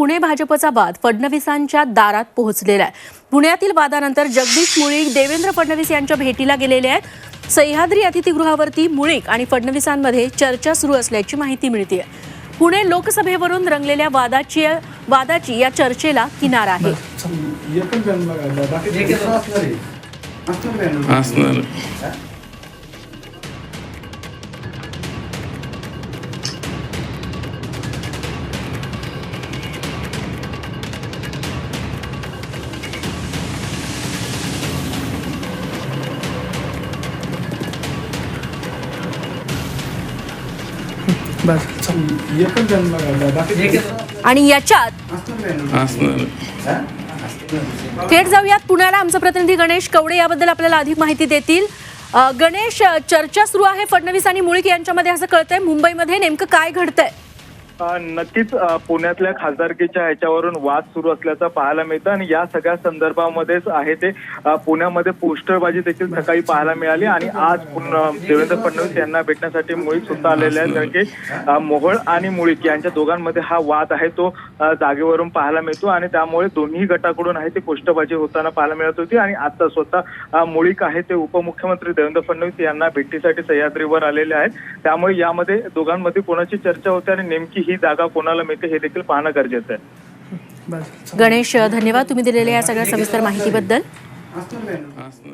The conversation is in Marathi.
पुणे भाजपचा वाद फडणवीसांच्या दारात पोहोचलेला आहे. पुण्यातील वादानंतर जगदीश मुळीक देवेंद्र फडणवीस यांच्या भेटीला गेलेले आहेत. सह्याद्री अतिथीगृहावरती मुळीक आणि फडणवीसांमध्ये चर्चा सुरू असल्याची माहिती मिळते पुणे लोकसभेवरून रंगलेल्या वादाची वादाची या चर्चेला किनार आहे. असणार. दुसरं आणि याच्यात थेट जाऊयात. पुण्याला आमचा प्रतिनिधी गणेश कवडे याबद्दल आपल्याला अधिक माहिती देतील. गणेश चर्चा सुरू आहे फडणवीस आणि मुळीक यांच्यामध्ये असं कळतंय. मुंबईमध्ये नेमकं काय घडतंय? नक्कीच पुण्यातल्या खासदारकीच्या ह्याच्यावरून वाद सुरू असल्याचं पाहायला मिळतं आणि या सगळ्या संदर्भामध्येच आहे ते पुण्यामध्ये पोस्टरबाजी देखील सकाळी पाहायला मिळाली आणि आज पुन्हा देवेंद्र फडणवीस यांना भेटण्यासाठी मुळीक सुद्धा आलेले आहेत कारण की मोहळ मोहोळ आणि मुळीक यांच्या दोघांमध्ये हा वाद आहे तो जागेवरून पाहायला मिळतो आणि त्यामुळे दोन्ही गटाकडून आहे ती पोस्टरबाजी होताना पाहायला मिळत होती आणि आता स्वतः मुळीक आहे ते उपमुख्यमंत्री देवेंद्र फडणवीस यांना भेटीसाठी सह्याद्रीवर आलेले आहेत. त्यामुळे यामध्ये दोघांमध्ये कोणाची चर्चा होते आणि नेमकी ही जागा कोणाला मिळते हे देखील पाहणं गरजेचं आहे. गणेश धन्यवाद तुम्ही दिलेल्या या सगळ्या सविस्तर माहितीबद्दल.